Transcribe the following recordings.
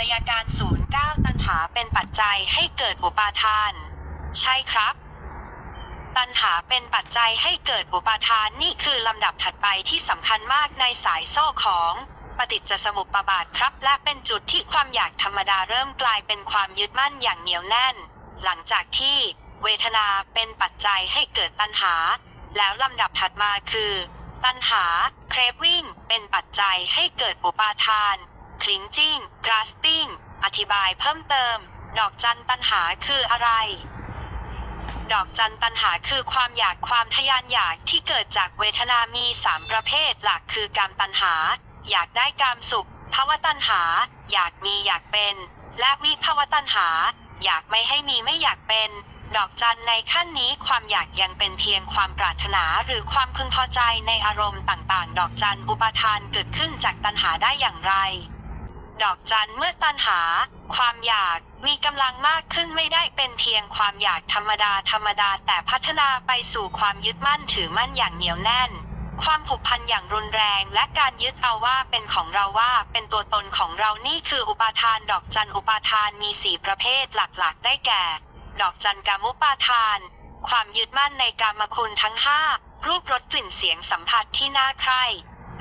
จยการศูนย์เก้าตัณหาเป็นปัจจัยให้เกิดอุปาทาน ใช่ครับ ตัณหาเป็นปัจจัยให้เกิดอุปาทานนี่คือลำดับถัดไปที่สำคัญมากในสายโซ่ของปฏิจจสมุปบาทครับ และเป็นจุดที่ความอยากธรรมดาเริ่มกลายเป็นความยึดมั่นอย่างเหนียวแน่น หลังจากที่เวทนาเป็นปัจจัยให้เกิดตัณหา แล้วลำดับถัดมาคือ ตัณหาเครฟวิ่งเป็นปัจจัยให้เกิดอุปาทาน คลิงจิ้งกราสติ้ง อธิบายเพิ่มเติม ดอกจันตัณหาคืออะไร ดอกจันตัณหาคือความอยากความทะยานอยากที่เกิดจากเวทนามี 3 ประเภทหลักคือการตัณหา อยากได้กามสุขภาวะตัณหา อยากมีอยากเป็น และวิภาวะตัณหา อยากไม่ให้มีไม่อยากเป็น ดอกจันในขั้นนี้ความอยากยังเป็นเพียงความปรารถนาหรือความพึงพอใจในอารมณ์ต่างๆ ดอกจันอุปทานเกิดขึ้นจากตัณหาได้อย่างไร ดอกจันเมื่อตัณหา ความอยากมีกำลังมากขึ้นไม่ได้เป็นเพียงความอยากธรรมดาธรรมดาแต่พัฒนาไปสู่ความยึดมั่นถือมั่นอย่างเหนียวแน่น ความผูกพันอย่างรุนแรงและการยึดเอาว่าเป็นของเราว่าเป็นตัวตนของเรานี่คืออุปาทานดอกจันอุปาทานมีสี่ประเภทหลักๆ ได้แก่ ดอกจันกามุปาทาน ความยึดมั่นในกามคุณทั้งห้ารูปรสกลิ่นเสียงสัมผัสที่น่าใคร่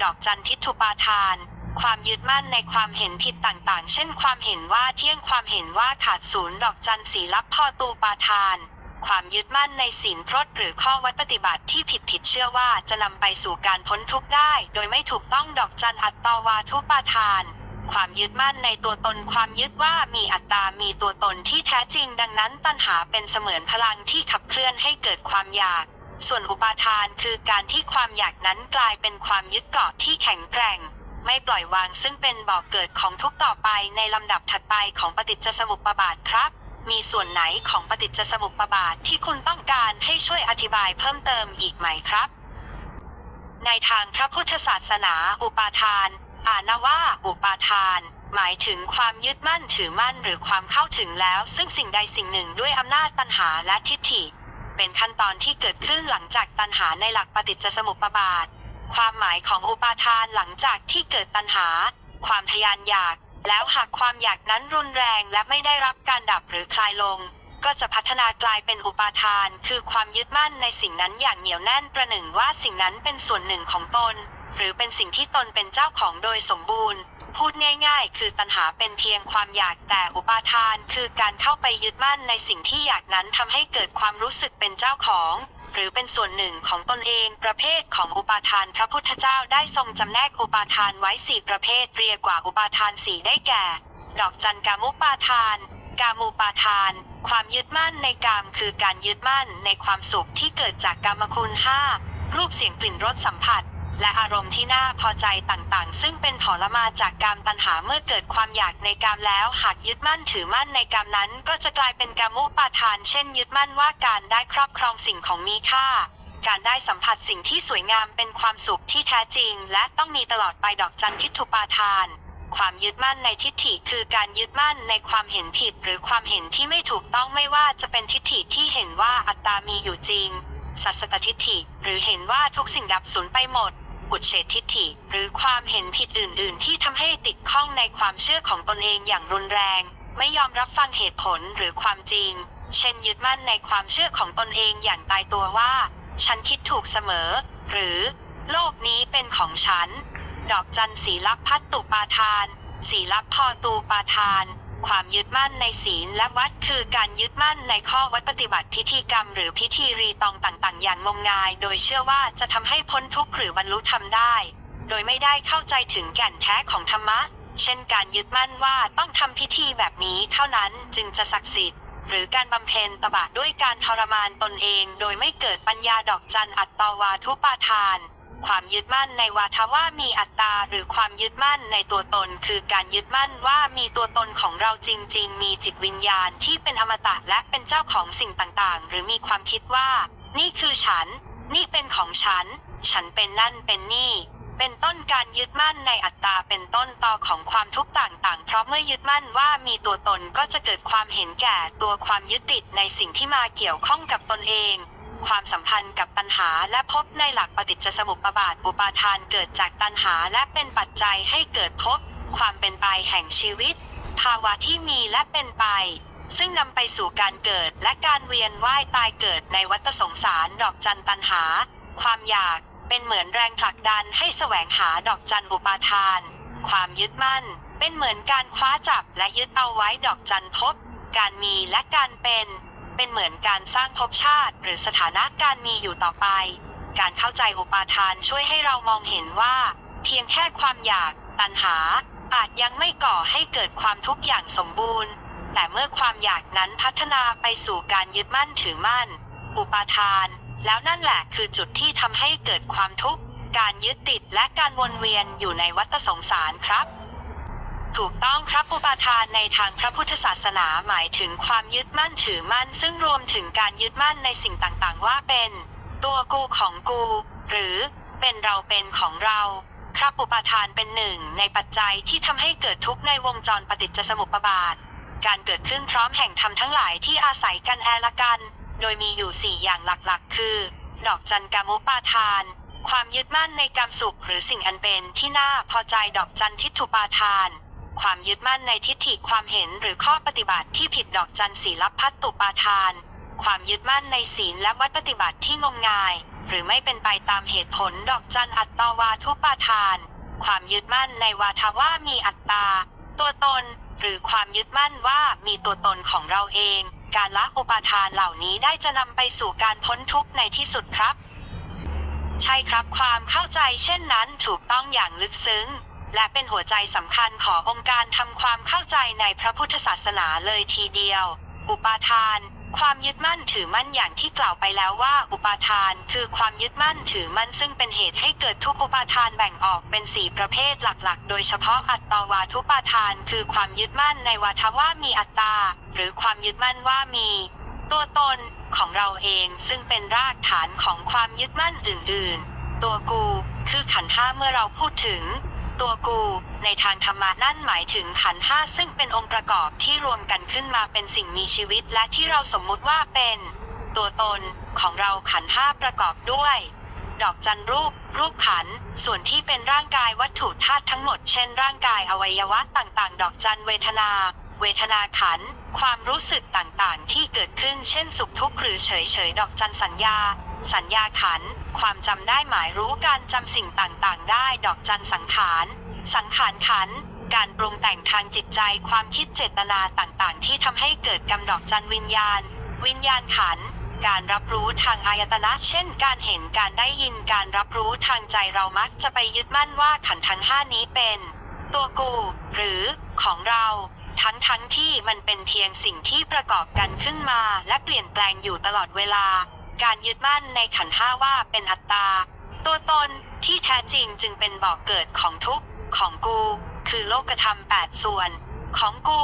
ดอกจันทิฏฐุปาทาน ความยึดมั่นในความเห็นผิดต่างๆ เช่น ความเห็นว่าเที่ยงความเห็นว่าขาดศูนย์ดอกจันสีลับพ่อตูปาทาน ความยึดมั่นในศีลพรตหรือข้อวัดปฏิบัติที่ผิดผิดเชื่อว่าจะนำไปสู่การพ้นทุกข์ได้ โดยไม่ถูกต้องดอกจันอัตตวาทุปาทานความยึดมั่นในตัวตนความยึดว่ามีอัตตา มีตัวตนที่แท้จริง ดังนั้นตัณหาเป็นเสมือนพลังที่ขับเคลื่อนให้เกิดความอยาก ส่วนอุปาทานคือการที่ความอยากนั้นกลายเป็นความยึดเกาะที่แข็งแกร่ง ไม่ปล่อยวางซึ่งเป็นบ่อกเกิดของทุกต่อไปในลำดับถัดไปของปฏิจจสมุปบาทครับ มีส่วนไหนของปฏิจจสมุปบาทที่คุณต้องการให้ช่วยอธิบายเพิ่มเติมอีกไหมครับ ในทางพระพุทธศาสนา อุปาทานอ่านว่าอุปาทาน หมายถึงความยึดมั่นถือมั่นหรือความเข้าถึงแล้ว ซึ่งสิ่งใดสิ่งหนึ่งด้วยอำนาจตัณหาและทิฏฐิ เป็นขั้นตอนที่เกิดขึ้นหลังจากตัณหาในหลักปฏิจจสมุปบาท ความหมายของอุปาทานหลังจากที่เกิดตัณหา ความทะยานอยาก แล้วหากความอยากนั้นรุนแรงและไม่ได้รับการดับหรือคลายลง ก็จะพัฒนากลายเป็นอุปาทาน คือความยึดมั่นในสิ่งนั้นอย่างเหนียวแน่นประหนึ่งว่าสิ่งนั้นเป็นส่วนหนึ่งของตน หรือเป็นสิ่งที่ตนเป็นเจ้าของโดยสมบูรณ์ พูดง่าย ๆ คือตัณหาเป็นเพียงความอยากแต่อุปาทาน คือการเข้าไปยึดมั่นในสิ่งที่อยากนั้นทำให้เกิดความรู้สึกเป็นเจ้าของ หรือเป็นส่วนหนึ่งของตนเอง ประเภทของอุปาทาน พระพุทธเจ้าได้ทรงจำแนกอุปาทานไว้สี่ประเภทเรียกว่าอุปาทานสี่ได้แก่ ดอกจันกามุปาทาน กามูปาทาน ความยึดมั่นในกามคือการยึดมั่นในความสุขที่เกิดจากกามคุณห้ารูปเสียงกลิ่นรสสัมผัส และอารมณ์ที่น่าพอใจต่างๆ ซึ่งเป็นผลมาจากกามตัณหาเมื่อเกิดความอยากในกามแล้ว หากยึดมั่นถือมั่นในกามนั้น ก็จะกลายเป็นกามุปาทาน เช่น ยึดมั่นว่าการได้ครอบครองสิ่งของมีค่า การได้สัมผัสสิ่งที่สวยงามเป็นความสุขที่แท้จริง และต้องมีตลอดไปดอกจันทิฏฐุปาทานความยึดมั่นในทิฏฐิคือการยึดมั่นในความเห็นผิดหรือความเห็นที่ไม่ถูกต้องไม่ว่าจะเป็นทิฏฐิที่เห็นว่าอัตตามีอยู่จริง สัสตทิฏฐิ หรือเห็นว่าทุกสิ่งดับสูญไปหมด อุดเฉททิฏฐิ หรือความเห็นผิดอื่น ๆ ที่ทำให้ติดข้องในความเชื่อของตนเองอย่างรุนแรง ไม่ยอมรับฟังเหตุผลหรือความจริง เช่นยึดมั่นในความเชื่อของตนเองอย่างตายตัวว่า ฉันคิดถูกเสมอ หรือ โลกนี้เป็นของฉัน ดอกจันสีลับพัตตุปาทาน สีลับพอตูปาทาน ความยึดมั่นในศีลและวัดคือการยึดมั่นในข้อวัดปฏิบัติพิธีกรรม หรือพิธีรีตองต่างๆ อย่างงมงาย โดยเชื่อว่าจะทำให้พ้นทุกข์หรือบรรลุธรรมได้ โดยไม่ได้เข้าใจถึงแก่นแท้ของธรรมะ เช่นการยึดมั่นว่าต้องทำพิธีแบบนี้เท่านั้นจึงจะศักดิ์สิทธิ์หรือการบำเพ็ญตบะด้วยการทรมานตนเอง โดยไม่เกิดปัญญาดอกจันอัตตวาทุปาทาน ความยึดมั่นในวาทว่ามีอัตตาหรือความยึดมั่นในตัวตน คือการยึดมั่นว่ามีตัวตนของเราจริง ๆ มีจิตวิญญาณที่เป็นอมตะและเป็นเจ้าของสิ่งต่างๆ หรือมีความคิดว่า นี่คือฉัน นี่เป็นของฉัน ฉันเป็นนั่นเป็นนี่ เป็นต้นการยึดมั่นในอัตตาเป็นต้นต่อของความทุกข์ต่างๆ เพราะเมื่อยึดมั่นว่ามีตัวตนก็จะเกิดความเห็นแก่ตัวความยึดติดในสิ่งที่มาเกี่ยวข้องกับตนเอง ความสัมพันธ์กับตัณหาและพบในหลักปฏิจจสมุปบาทอุปาทานเกิดจากตัณหาและเป็นปัจจัยให้เกิดภพความเป็นไปแห่งชีวิต ภาวะที่มีและเป็นไป ซึ่งนำไปสู่การเกิดและการเวียนว่ายตายเกิดในวัฏสงสารดอกจันตันหา ความอยากเป็นเหมือนแรงผลักดันให้แสวงหาดอกจันอุปาทาน ความยึดมั่น เป็นเหมือนการคว้าจับและยึดเอาไว้ดอกจันพบ การมีและการเป็น เป็นเหมือนการสร้างภพชาติ หรือสถานะการมีอยู่ต่อไป การเข้าใจอุปาทานช่วยให้เรามองเห็นว่า เพียงแค่ความอยาก ตัณหา อาจยังไม่ก่อให้เกิดความทุกข์อย่างสมบูรณ์ แต่เมื่อความอยากนั้นพัฒนาไปสู่การยึดมั่นถือมั่น อุปาทาน แล้วนั่นแหละคือจุดที่ทำให้เกิดความทุกข์ การยึดติดและการวนเวียนอยู่ในวัฏสงสารครับ ถูกต้องครับอุปาทานในทางพระพุทธศาสนาหมายถึงความยึดมั่นถือมั่น ซึ่งรวมถึงการยึดมั่นในสิ่งต่างๆ ว่าเป็น ตัวกูของกู หรือเป็นเราเป็นของเราครับอุปาทานเป็นหนึ่งในปัจจัยที่ทำให้เกิดทุกข์ในวงจรปฏิจจสมุปบาท การเกิดขึ้นพร้อมแห่งธรรมทั้งหลายที่อาศัยกันแอละกัน โดยมีอยู่สี่อย่างหลักๆ คือ ดอกจันกามุปาทาน ความยึดมั่นในกามสุขหรือสิ่งอันเป็นที่น่าพอใจดอกจันทิฏฐุปาทาน ความยึดมั่นในทิฏฐิความเห็นหรือข้อปฏิบัติที่ผิดดอกจันศีลพัตตุปาทาน ความยึดมั่นในศีลและวัดปฏิบัติที่งมงาย หรือไม่เป็นไปตามเหตุผลดอกจันอัตตวาทุปาทาน ความยึดมั่นในวาทาว่ามีอัตตา ตัวตน หรือความยึดมั่นว่ามีตัวตนของเราเอง การละอุปาทานเหล่านี้ได้จะนำไปสู่การพ้นทุกข์ในที่สุดครับ ใช่ครับความเข้าใจเช่นนั้นถูกต้องอย่างลึกซึ้ง และเป็นหัวใจสำคัญขององค์การทำความเข้าใจในพระพุทธศาสนาเลยทีเดียว อุปาทาน ความยึดมั่นถือมั่นอย่างที่กล่าวไปแล้วว่า อุปาทานคือความยึดมั่นถือมั่นซึ่งเป็นเหตุให้เกิดทุกข์อุปาทานแบ่งออกเป็นสี่ประเภทหลักๆ โดยเฉพาะอัตตวาทุปาทาน คือความยึดมั่นในวาทว่ามีอัตตา หรือความยึดมั่นว่ามี ตัวตนของเราเองซึ่งเป็นรากฐานของความยึดมั่นอื่น ๆ ตัวกู คือขันธ์ห้าเมื่อเราพูดถึง ตัวกู ในทางธรรมะนั่นหมายถึงขันธ์ห้าซึ่งเป็นองค์ประกอบที่รวมกันขึ้นมาเป็นสิ่งมีชีวิตและที่เราสมมุติว่าเป็น ตัวตนของเราขันธ์ห้าประกอบด้วย ดอกจันรูป รูปขันธ์ส่วนที่เป็นร่างกายวัตถุธาตุทั้งหมด เช่น ร่างกายอวัยวะต่างๆ ดอกจันเวทนา เวทนาขันธ์ความรู้สึกต่างๆ ที่เกิดขึ้นเช่นสุขทุกข์หรือเฉยๆ ดอกจันสัญญา สัญญาขัน ความจำได้หมายรู้การจำสิ่งต่างๆ ได้ดอกจันสังขาร สังขารขัน การปรุงแต่งทางจิตใจความคิดเจตนาต่างๆ ที่ทำให้เกิดกำดอกจันวิญญาณ วิญญาณขัน การรับรู้ทางอายตนะ เช่น การเห็นการได้ยินการรับรู้ทางใจเรามักจะไปยึดมั่นว่าขันทั้งห้านี้เป็น ตัวกู หรือของเราทั้งทั้งที่มันเป็นเพียงสิ่งที่ประกอบกันขึ้นมาและเปลี่ยนแปลงอยู่ตลอดเวลา การยึดมั่นในขันห้าว่าเป็นอัตตา ตัวตนที่แท้จริงจึงเป็นบ่อกเกิดของทุกข์ของกู คือโลกธรรม 8 ส่วน ของกู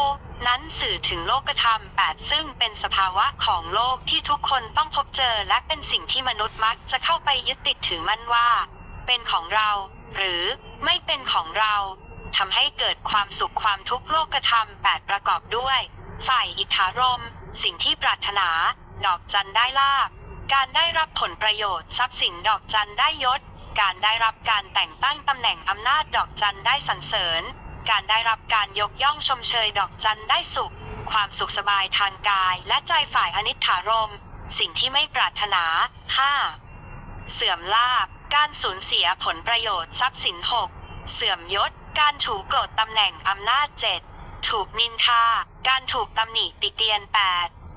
นั้นสื่อถึงโลกธรรม 8 ซึ่งเป็นสภาวะของโลกที่ทุกคนต้องพบเจอและเป็นสิ่งที่มนุษย์มักจะเข้าไปยึดติดถือมั่นว่า เป็นของเรา หรือไม่เป็นของเราทำให้เกิดความสุขความทุกข์โลกธรรม 8 ประกอบด้วย ฝ่ายอิทธารม สิ่งที่ปรารถนา ดอกจันได้ลาบ การได้รับผลประโยชน์ทรัพย์สินดอกจันได้ยศ การได้รับการแต่งตั้งตำแหน่งอำนาจดอกจันได้สรรเสริญ การได้รับการยกย่องชมเชยดอกจันได้สุข ความสุขสบายทางกายและใจฝ่ายอนิจฐารม สิ่งที่ไม่ปรารถนา 5. เสื่อมลาบ การสูญเสียผลประโยชน์ทรัพย์สิน 6. เสื่อมยศ การถูกโกรธตำแหน่งอำนาจ 7. ถูกนินทา การถูกตำหนิติเตียน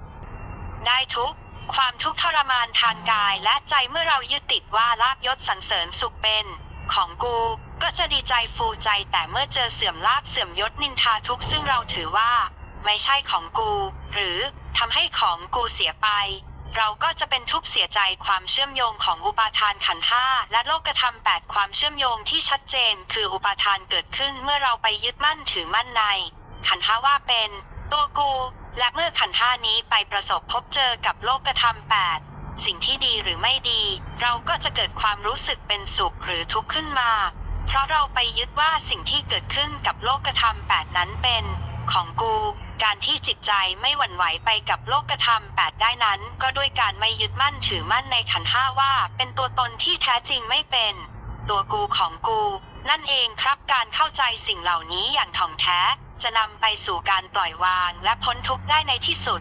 8. ได้ทุก ความทุกข์ทรมานทางกายและใจเมื่อเรายึดติดว่าลาบยศสรรเสริญสุขเป็น ของกู ก็จะดีใจฟูใจแต่เมื่อเจอเสื่อมลาบเสื่อมยศนินทาทุกข์ซึ่งเราถือว่า ไม่ใช่ของกู หรือทำให้ของกูเสียไป เราก็จะเป็นทุกข์เสียใจความเชื่อมโยงของอุปาทานขันธ์ห้าและโลกธรรม8ความเชื่อมโยงที่ชัดเจนคืออุปาทานเกิดขึ้นเมื่อเราไปยึดมั่นถือมั่นใน ขันธ์ห้าว่าเป็น ตัวกู และเมื่อขันธ์ห้านี้ไปประสบพบเจอกับโลกธรรม8สิ่งที่ดีหรือไม่ดี เราก็จะเกิดความรู้สึกเป็นสุขหรือทุกข์ขึ้นมา เพราะเราไปยึดว่าสิ่งที่เกิดขึ้นกับโลกธรรม8นั้นเป็น ของกู การที่จิตใจไม่หวั่นไหวไปกับโลกธรรม8ได้นั้น ก็ด้วยการไม่ยึดมั่นถือมั่นในขันห้าว่า เป็นตัวตนที่แท้จริงไม่เป็น ตัวกูของกู นั่นเองครับการเข้าใจสิ่งเหล่านี้อย่างถ่องแท้ จะนำไปสู่การปล่อยวางและพ้นทุกข์ได้ในที่สุด